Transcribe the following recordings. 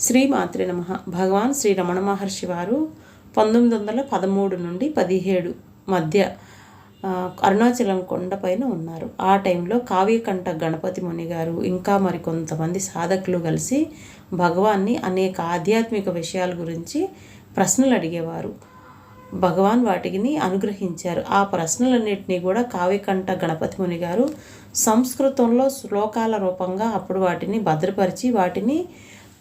శ్రీ మాత్రి నమ. భగవాన్ శ్రీ రమణ మహర్షి వారు పంతొమ్మిది వందల పదమూడు నుండి పదిహేడు మధ్య అరుణాచలం కొండపైన ఉన్నారు. ఆ టైంలో కావ్యకంఠ గణపతి ముని గారు ఇంకా మరికొంతమంది సాధకులు కలిసి భగవాన్ని అనేక ఆధ్యాత్మిక విషయాల గురించి ప్రశ్నలు అడిగేవారు. భగవాన్ వాటిని అనుగ్రహించారు. ఆ ప్రశ్నలన్నింటినీ కూడా కావ్యకంఠ గణపతి ముని గారు సంస్కృతంలో శ్లోకాల రూపంగా అప్పుడు వాటిని భద్రపరిచి వాటిని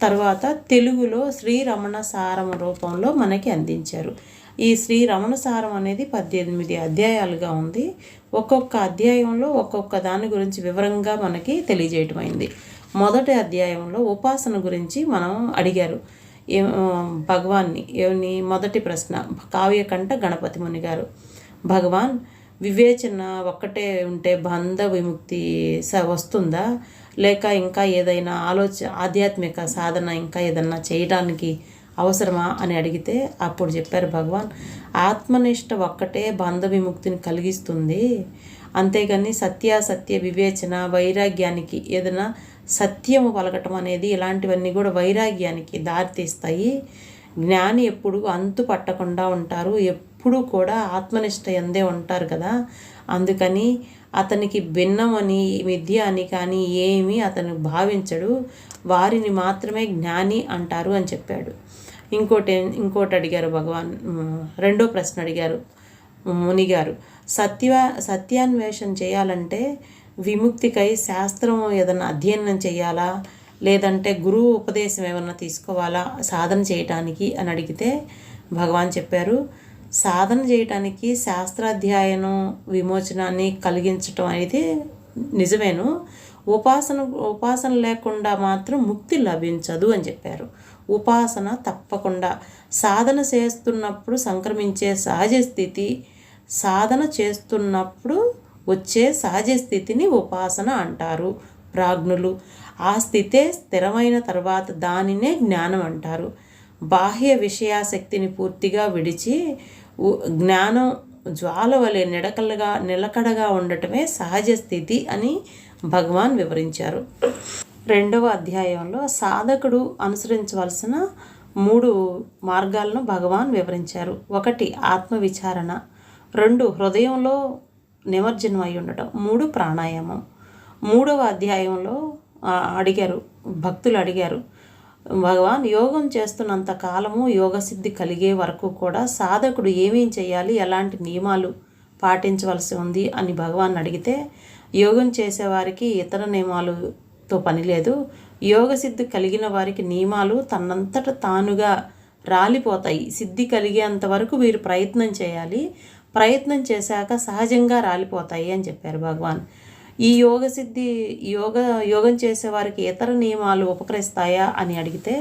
తర్వాత తెలుగులో శ్రీ రమణ సారం రూపంలో మనకి అందించారు. ఈ శ్రీ రమణ సారం అనేది పద్దెనిమిది అధ్యాయాలుగా ఉంది. ఒక్కొక్క అధ్యాయంలో ఒక్కొక్క దాని గురించి వివరంగా మనకి తెలియజేయటమైంది. మొదటి అధ్యాయంలో ఉపాసన గురించి మనం అడిగారు. భగవాన్ని ఏమని? మొదటి ప్రశ్న కావ్యకంఠ గణపతి ముని గారు. భగవాన్ వివేచన ఒక్కటే ఉంటే బంధ విముక్తి స వస్తుందా? లేక ఇంకా ఏదైనా ఆలోచ ఆధ్యాత్మిక సాధన ఇంకా ఏదన్నా చేయడానికి అవసరమా అని అడిగితే అప్పుడు చెప్పారు భగవాన్ ఆత్మనిష్ట ఒక్కటే బంధ విముక్తిని కలిగిస్తుంది. అంతేగాని సత్యాసత్య వివేచన వైరాగ్యానికి ఏదైనా సత్యము పలకటం అనేది ఇలాంటివన్నీ కూడా వైరాగ్యానికి దారితీస్తాయి. జ్ఞాని ఎప్పుడు అంతు పట్టకుండా ఉంటారు ఎప్పుడు కూడా ఆత్మనిష్ట ఎందే ఉంటారు కదా. అందుకని అతనికి భిన్నమని విద్య అని కానీ ఏమీ అతను భావించడు. వారిని మాత్రమే జ్ఞాని అంటారు అని చెప్పాడు. ఇంకోటి ఇంకోటి అడిగారు భగవాన్ రెండో ప్రశ్న అడిగారు మునిగారు సత్య సత్యాన్వేషణ చేయాలంటే విముక్తికై శాస్త్రం ఏదైనా అధ్యయనం చేయాలా? లేదంటే గురువు ఉపదేశం ఏమన్నా తీసుకోవాలా సాధన చేయటానికి? అని అడిగితే భగవాన్ చెప్పారు సాధన చేయటానికి శాస్త్రాధ్యయనం విమోచనాన్ని కలిగించటం అనేది నిజమేను. ఉపాసన ఉపాసన లేకుండా మాత్రం ముక్తి లభించదు అని చెప్పారు. ఉపాసన తప్పకుండా. సాధన చేస్తున్నప్పుడు సంక్రమించే సహజ స్థితి సాధన చేస్తున్నప్పుడు వచ్చే సహజ స్థితిని ఉపాసన అంటారు ప్రాజ్ఞులు. ఆ స్థితే స్థిరమైన తర్వాత దానినే జ్ఞానం అంటారు. బాహ్య విషయాశక్తిని పూర్తిగా విడిచి ఉ- జ్ఞానం జ్వాల వలె నిడకలుగా నిలకడగా ఉండటమే సహజ స్థితి అని భగవాన్ వివరించారు. రెండవ అధ్యాయంలో సాధకుడు అనుసరించవలసిన మూడు మార్గాలను భగవాన్ వివరించారు. ఒకటి ఆత్మ విచారణ రెండు హృదయంలో నిమజ్జనం అయి ఉండటం. మూడు ప్రాణాయామం. మూడవ అధ్యాయంలో అడిగారు భక్తులు అడిగారు భగవాన్ యోగం చేస్తున్నంత కాలము యోగసిద్ధి కలిగే వరకు కూడా సాధకుడు ఏమేం చేయాలి ఎలాంటి నియమాలు పాటించవలసి ఉంది అని భగవాన్ అడిగితే యోగం చేసేవారికి ఇతర నియమాలతో పని లేదు. యోగసిద్ధి కలిగిన వారికి నియమాలు తనంతట తానుగా రాలిపోతాయి. సిద్ధి కలిగేంత వరకు వీరు ప్రయత్నం చేయాలి. ప్రయత్నం చేశాక సహజంగా రాలిపోతాయి అని చెప్పారు భగవాన్. ఈ యోగ సిద్ధి యోగ యోగం చేసేవారికి ఇతర నియమాలు ఉపకరిస్తాయా అని అడిగితే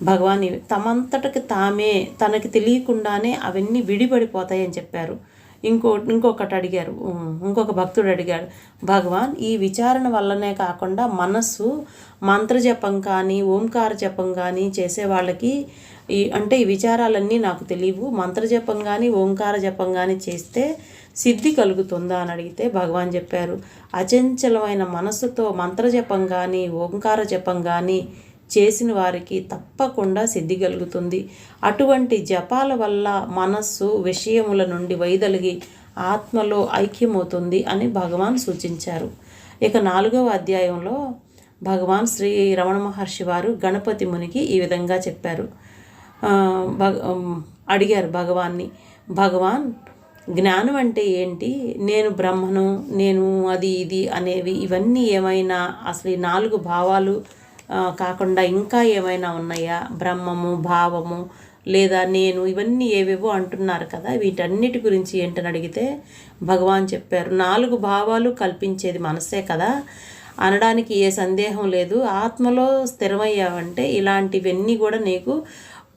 భగవాన్ తమంతటికి తామే తనకి తెలియకుండానే అవన్నీ విడిపడిపోతాయని చెప్పారు. ఇంకో ఇంకొకటి అడిగారు ఇంకొక భక్తుడు అడిగాడు భగవాన్ ఈ విచారణ వల్లనే కాకుండా మనస్సు మంత్రజపం కానీ ఓంకార జపం కానీ చేసే వాళ్ళకి ఈ అంటే ఈ విచారాలన్నీ నాకు తెలియవు. మంత్రజపం కానీ ఓంకార జపం కానీ చేస్తే సిద్ధి కలుగుతుందా అని అడిగితే భగవాన్ చెప్పారు అచంచలమైన మనస్సుతో మంత్రజపం కానీ ఓంకార జపం కానీ చేసిన వారికి తప్పకుండా సిద్ధి కలుగుతుంది. అటువంటి జపాల వల్ల మనస్సు విషయముల నుండి వైదొలిగి ఆత్మలో ఐక్యమవుతుంది అని భగవాన్ సూచించారు. ఇక నాలుగవ అధ్యాయంలో భగవాన్ శ్రీ రమణ మహర్షి వారు గణపతి మునికి ఈ విధంగా చెప్పారు. భగ అడిగారు భగవాన్ని భగవాన్ జ్ఞానం అంటే ఏంటి? నేను బ్రహ్మను నేను అది ఇది అనేవి ఇవన్నీ ఏమైనా అసలు ఈ నాలుగు భావాలు కాకుండా ఇంకా ఏమైనా ఉన్నాయా? బ్రహ్మము భావము లేదా నేను ఇవన్నీ ఏవేవో అంటున్నారు కదా వీటన్నిటి గురించి ఏంటని అడిగితే భగవాన్ చెప్పారు నాలుగు భావాలు కల్పించేది మనసే కదా. అనడానికి ఏ సందేహం లేదు. ఆత్మలో స్థిరమయ్యావంటే ఇలాంటివన్నీ కూడా నీకు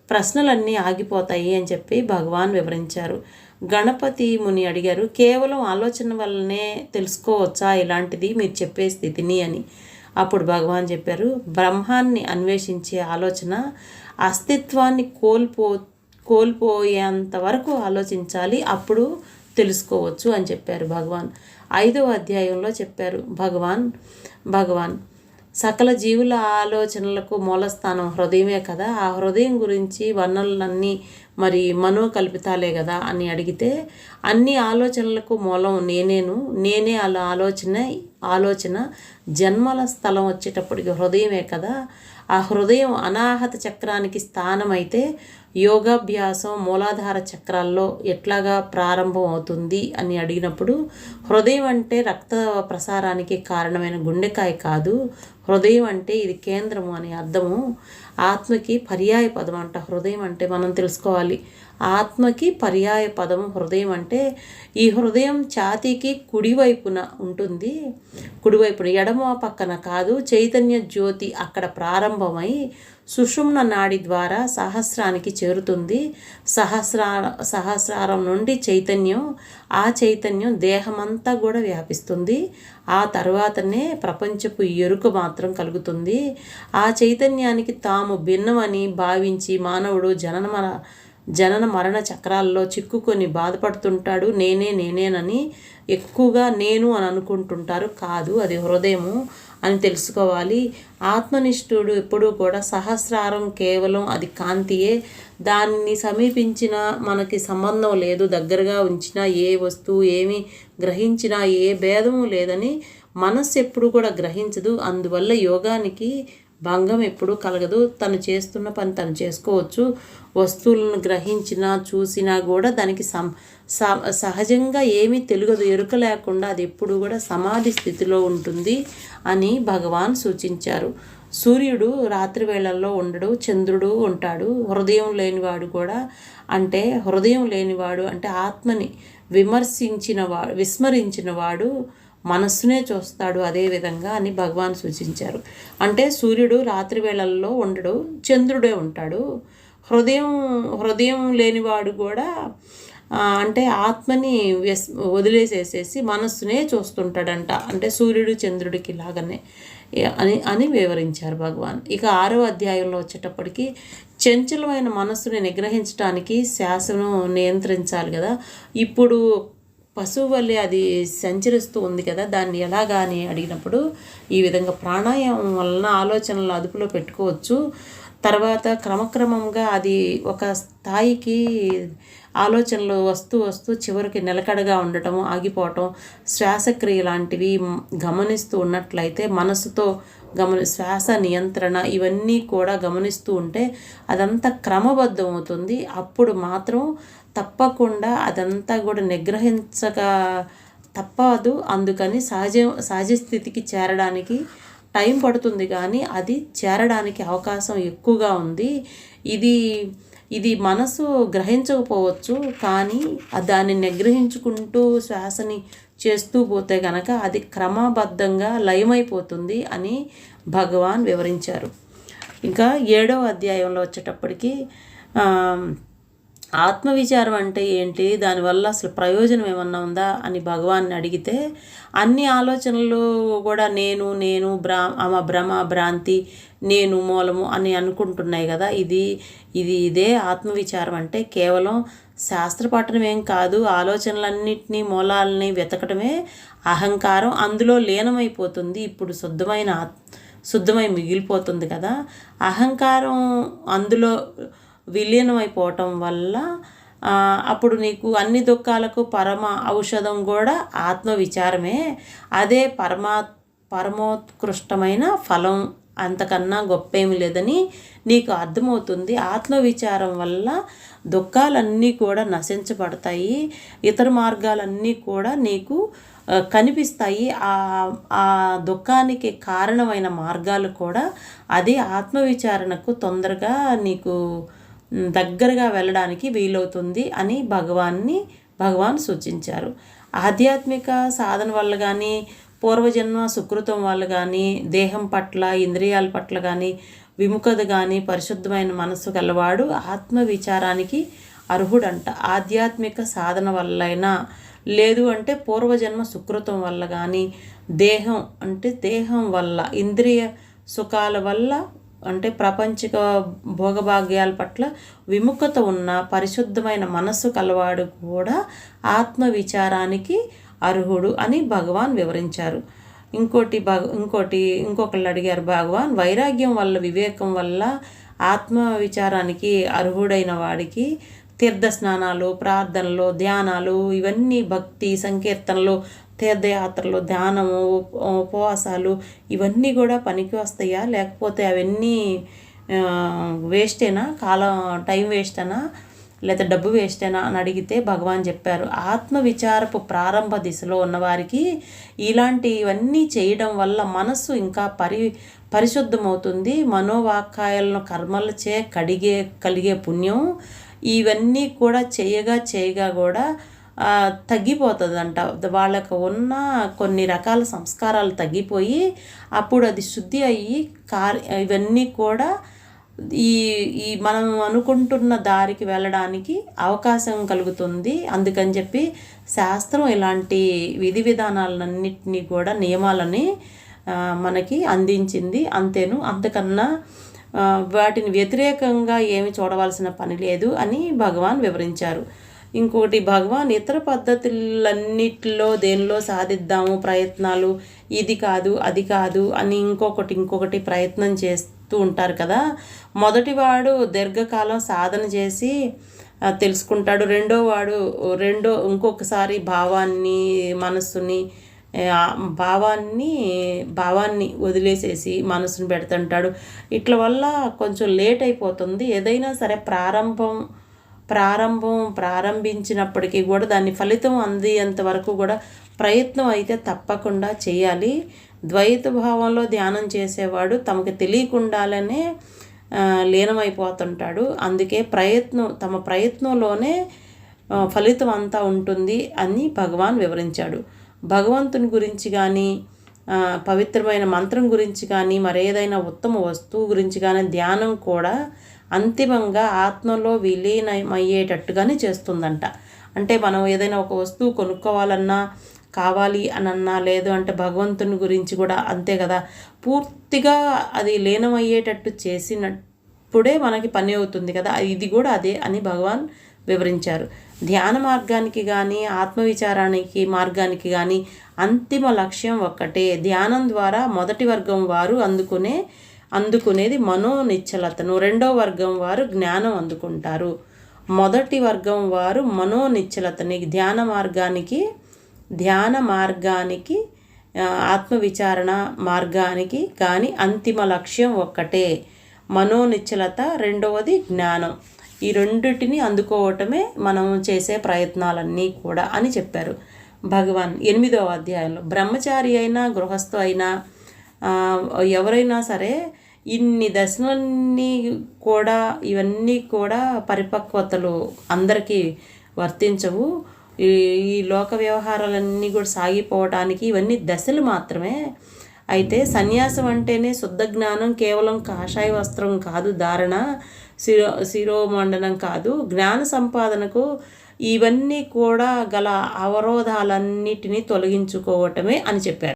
ప్రశ్నలన్నీ ఆగిపోతాయి అని చెప్పి భగవాన్ వివరించారు. గణపతి ముని అడిగారు కేవలం ఆలోచన వల్లనే తెలుసుకోవచ్చా? ఇలాంటిది మీరు చెప్పే స్థితిని అని. అప్పుడు భగవాన్ చెప్పారు బ్రహ్మాన్ని అన్వేషించే ఆలోచన అస్తిత్వాన్ని కోల్పో కోల్పోయేంత వరకు ఆలోచించాలి అప్పుడు తెలుసుకోవచ్చు అని చెప్పారు భగవాన్. ఐదవ అధ్యాయంలో చెప్పారు భగవాన్ భగవాన్ సకల జీవుల ఆలోచనలకు మూలస్థానం హృదయమే కదా. ఆ హృదయం గురించి వర్ణనలన్నీ మరి మనోకల్పితాలే కదా అని అడిగితే అన్ని ఆలోచనలకు మూలం నేనేను. నేనే అలా ఆలోచన ఆలోచన జన్మల స్థలం వచ్చేటప్పటికి హృదయమే కదా. ఆ హృదయం అనాహత చక్రానికి స్థానమైతే యోగాభ్యాసం మూలాధార చక్రాల్లో ఎట్లాగా ప్రారంభం అవుతుంది అని అడిగినప్పుడు హృదయం అంటే రక్త ప్రసారానికి కారణమైన గుండెకాయ కాదు హృదయం అంటే ఇది కేంద్రము అని అర్థము. ఆత్మకి పర్యాయ పదం అంట హృదయం అంటే మనం తెలుసుకోవాలి. ఆత్మకి పర్యాయ పదం హృదయం అంటే ఈ హృదయం ఛాతీకి కుడివైపున ఉంటుంది. కుడివైపున ఎడమ పక్కన కాదు చైతన్య జ్యోతి అక్కడ ప్రారంభమై సుషుమ్న నాడి ద్వారా సహస్రానికి చేరుతుంది. సహస్రా సహస్రారం నుండి చైతన్యం ఆ చైతన్యం దేహమంతా కూడా వ్యాపిస్తుంది. ఆ తర్వాతనే ప్రపంచపు ఎరుక మాత్రం కలుగుతుంది. ఆ చైతన్యానికి తాము భిన్నమని భావించి మానవుడు జనన జనన మరణ చక్రాల్లో చిక్కుకొని బాధపడుతుంటాడు. నేనే నేనేనని ఎక్కువగా నేను అని అనుకుంటుంటారు. కాదు అది హృదయము. అని తెలుసుకోవాలి. ఆత్మనిష్ఠుడు ఎప్పుడూ కూడా సహస్రారం కేవలం అది కాంతియే. దాన్ని సమీపించిన మనకి సంబంధం లేదు. దగ్గరగా ఉంచిన ఏ వస్తువు ఏమి గ్రహించినా ఏ భేదము లేదని మనస్సు ఎప్పుడు కూడా గ్రహించదు. అందువల్ల యోగానికి భంగం ఎప్పుడూ కలగదు. తను చేస్తున్న పని తను చేసుకోవచ్చు. వస్తువులను గ్రహించినా చూసినా కూడా దానికి సం సహజంగా ఏమీ తెలుగదు ఎరుక లేకుండా అది ఎప్పుడు కూడా సమాధి స్థితిలో ఉంటుంది అని భగవాన్ సూచించారు. సూర్యుడు రాత్రి వేళల్లో ఉండడు చంద్రుడు ఉంటాడు. హృదయం లేనివాడు కూడా అంటే హృదయం లేనివాడు అంటే ఆత్మని విమర్శించిన వా విస్మరించిన వాడు మనస్సునే చూస్తాడు అదే విధంగా అని భగవాన్ సూచించారు. అంటే సూర్యుడు రాత్రి వేళల్లో ఉండడు చంద్రుడే ఉంటాడు. హృదయం హృదయం లేనివాడు కూడా అంటే ఆత్మని వ్యస్ వదిలేసేసేసి మనస్సునే చూస్తుంటాడంట. అంటే సూర్యుడు చంద్రుడికి లాగానే అని అని వివరించారు భగవాన్. ఇక ఆరో అధ్యాయంలో వచ్చేటప్పటికి చంచలమైన మనస్సుని నిగ్రహించడానికి శ్వాసను నియంత్రించాలి కదా. ఇప్పుడు పశువు వల్లే అది సంచరిస్తూ ఉంది కదా దాన్ని ఎలాగా అని అడిగినప్పుడు ఈ విధంగా ప్రాణాయామం వలన ఆలోచనలు అదుపులో పెట్టుకోవచ్చు. తర్వాత క్రమక్రమంగా అది ఒక స్థాయికి ఆలోచనలు వస్తూ వస్తూ చివరికి నిలకడగా ఉండటం ఆగిపోవటం శ్వాసక్రియ లాంటివి గమనిస్తూ ఉన్నట్లయితే మనసుతో గమని శ్వాస నియంత్రణ ఇవన్నీ కూడా గమనిస్తూ ఉంటే అదంతా క్రమబద్ధం అవుతుంది అప్పుడు మాత్రం తప్పకుండా అదంతా కూడా నిగ్రహించక తప్పదు. అందుకని సహజ సహజ స్థితికి చేరడానికి టైం పడుతుంది కానీ అది చేరడానికి అవకాశం ఎక్కువగా ఉంది. ఇది ఇది మనసు గ్రహించకపోవచ్చు కానీ దాన్ని నిగ్రహించుకుంటూ శ్వాసని చేస్తూ పోతే కనుక అది క్రమబద్ధంగా లయమైపోతుంది అని భగవాన్ వివరించారు. ఇంకా ఏడవ అధ్యాయంలో వచ్చేటప్పటికి ఆత్మవిచారం అంటే ఏంటి? దానివల్ల అసలు ప్రయోజనం ఏమన్నా ఉందా అని భగవాన్ని అడిగితే అన్ని ఆలోచనలు కూడా నేను నేను భ్రా ఆమె భ్రమ భ్రాంతి నేను మూలము అని అనుకుంటున్నాయి కదా. ఇది ఇది ఇదే ఆత్మవిచారం అంటే కేవలం శాస్త్ర పఠనం ఏం కాదు ఆలోచనలన్నింటినీ మూలాలని వెతకటమే అహంకారం. అందులో లీనమైపోతుంది ఇప్పుడు శుద్ధమైన శుద్ధమై మిగిలిపోతుంది కదా. అహంకారం అందులో విలీనమైపోవటం వల్ల అప్పుడు నీకు అన్ని దుఃఖాలకు పరమ ఔషధం కూడా ఆత్మవిచారమే. అదే పరమా పరమోత్కృష్టమైన ఫలం అంతకన్నా గొప్పేమి లేదని నీకు అర్థమవుతుంది. ఆత్మవిచారం వల్ల దుఃఖాలన్నీ కూడా నశించబడతాయి. ఇతర మార్గాలన్నీ కూడా నీకు కనిపిస్తాయి. ఆ దుఃఖానికి కారణమైన మార్గాలు కూడా అది ఆత్మవిచారణకు తొందరగా నీకు దగ్గరగా వెళ్ళడానికి వీలవుతుంది అని భగవాన్ని భగవాన్ సూచించారు. ఆధ్యాత్మిక సాధన వల్ల కానీ పూర్వజన్మ సుకృతం వల్ల కానీ దేహం పట్ల ఇంద్రియాల పట్ల కానీ విముఖత కానీ పరిశుద్ధమైన మనస్సు గలవాడు ఆత్మ విచారానికి అర్హుడంట. ఆధ్యాత్మిక సాధన వల్లైనా లేదు అంటే పూర్వజన్మ సుకృతం వల్ల కానీ దేహం అంటే దేహం వల్ల ఇంద్రియ సుఖాల వల్ల అంటే ప్రపంచిక భోగభాగ్యాల పట్ల విముఖత ఉన్న పరిశుద్ధమైన మనస్సు కలవాడు కూడా ఆత్మ విచారానికి అర్హుడు అని భగవాన్ వివరించారు. ఇంకోటి భగ ఇంకోటి ఇంకొకళ్ళు అడిగారు భగవాన్ వైరాగ్యం వల్ల వివేకం వల్ల ఆత్మ విచారానికి అర్హుడైన వాడికి తీర్థ స్నానాలు ప్రార్థనలు ధ్యానాలు ఇవన్నీ భక్తి సంకీర్తనలు తీర్థయాత్రలు ధ్యానము ఉపవాసాలు ఇవన్నీ కూడా పనికి వస్తాయా? లేకపోతే అవన్నీ వేస్టేనా? కాలం టైం వేస్టేనా? లేదా డబ్బు వేస్టేనా? అని అడిగితే భగవాన్ చెప్పారు. ఆత్మ విచారపు ప్రారంభ దిశలో ఉన్నవారికి ఇలాంటివన్నీ చేయడం వల్ల మనస్సు ఇంకా పరి పరిశుద్ధమవుతుంది. మనోవాక్కాయాలను కర్మలచే కడిగే కలిగే పుణ్యం. ఇవన్నీ కూడా చేయగా చేయగా కూడా తగ్గిపోతుందంట. వాళ్ళకు ఉన్న కొన్ని రకాల సంస్కారాలు తగ్గిపోయి అప్పుడు అది శుద్ధి అయ్యి కార్ ఇవన్నీ కూడా ఈ ఈ మనం అనుకుంటున్న దారికి వెళ్ళడానికి అవకాశం కలుగుతుంది. అందుకని చెప్పి శాస్త్రం ఇలాంటి విధి విధానాలన్నింటినీ కూడా నియమాలని మనకి అందించింది. అంతేను అంతకన్నా వాటిని వ్యతిరేకంగా ఏమి చూడవలసిన పని లేదు అని భగవాన్ వివరించారు. ఇంకోటి భగవాన్ ఇతర పద్ధతులన్నిటిలో దేనిలో సాధిద్దాము ప్రయత్నాలు? ఇది కాదు అది కాదు అని ఇంకొకటి ఇంకొకటి ప్రయత్నం చేస్తూ ఉంటారు కదా. మొదటివాడు దీర్ఘకాలం సాధన చేసి తెలుసుకుంటాడు. రెండో వాడు రెండో ఇంకొకసారి భావాన్ని మనస్సుని భావాన్ని భావాన్ని వదిలేసేసి మనసును పెడుతుంటాడు. ఇట్ల వల్ల కొంచెం లేట్ అయిపోతుంది. ఏదైనా సరే ప్రారంభం ప్రారంభం ప్రారంభించినప్పటికీ కూడా దాన్ని ఫలితం అందేంత వరకు కూడా ప్రయత్నం అయితే తప్పకుండా చేయాలి. ద్వైత భావంలో ధ్యానం చేసేవాడు తమకు తెలియకుండాలనే లీనమైపోతుంటాడు. అందుకే ప్రయత్నం తమ ప్రయత్నంలోనే ఫలితం అంతా ఉంటుంది అని భగవాన్ వివరించాడు. భగవంతుని గురించి కానీ పవిత్రమైన మంత్రం గురించి కానీ మరేదైనా ఉత్తమ వస్తువు గురించి కానీ ధ్యానం కూడా అంతిమంగా ఆత్మలో విలీనమయ్యేటట్టుగానే చేస్తుందంట. అంటే మనం ఏదైనా ఒక వస్తువు కొనుక్కోవాలన్నా కావాలి అనన్నా లేదు అంటే భగవంతుని గురించి కూడా అంతే కదా. పూర్తిగా అది లీనమయ్యేటట్టు చేసినప్పుడే మనకి పని అవుతుంది కదా. ఇది కూడా అదే అని భగవాన్ వివరించారు. ధ్యాన మార్గానికి కానీ ఆత్మవిచారానికి మార్గానికి కానీ అంతిమ లక్ష్యం ఒక్కటే. ధ్యానం ద్వారా మొదటి వర్గం వారు అందుకునే అందుకునేది మనోనిచ్చలతను రెండో వర్గం వారు జ్ఞానం అందుకుంటారు. మొదటి వర్గం వారు మనోనిచ్చలతని ధ్యాన మార్గానికి ధ్యాన మార్గానికి ఆత్మవిచారణ మార్గానికి కానీ అంతిమ లక్ష్యం ఒక్కటే. మనోనిచ్చలత రెండవది జ్ఞానం. ఈ రెండింటిని అందుకోవటమే మనం చేసే ప్రయత్నాలన్నీ కూడా అని చెప్పారు భగవాన్ ఎనిమిదవ అధ్యాయంలో. బ్రహ్మచారి అయినా గృహస్థు అయినా ఎవరైనా సరే ఇన్ని దశలన్నీ కూడా ఇవన్నీ కూడా పరిపక్వతలు అందరికీ వర్తించవు. ఈ లోక వ్యవహారాలన్నీ కూడా సాగిపోవటానికి ఇవన్నీ దశలు మాత్రమే. అయితే సన్యాసం అంటేనే శుద్ధ జ్ఞానం కేవలం కాషాయ వస్త్రం కాదు ధారణ శిరో శిరోమండనం కాదు. జ్ఞాన సంపాదనకు ఇవన్నీ కూడా గల అవరోధాలన్నిటినీ తొలగించుకోవటమే అని చెప్పారు.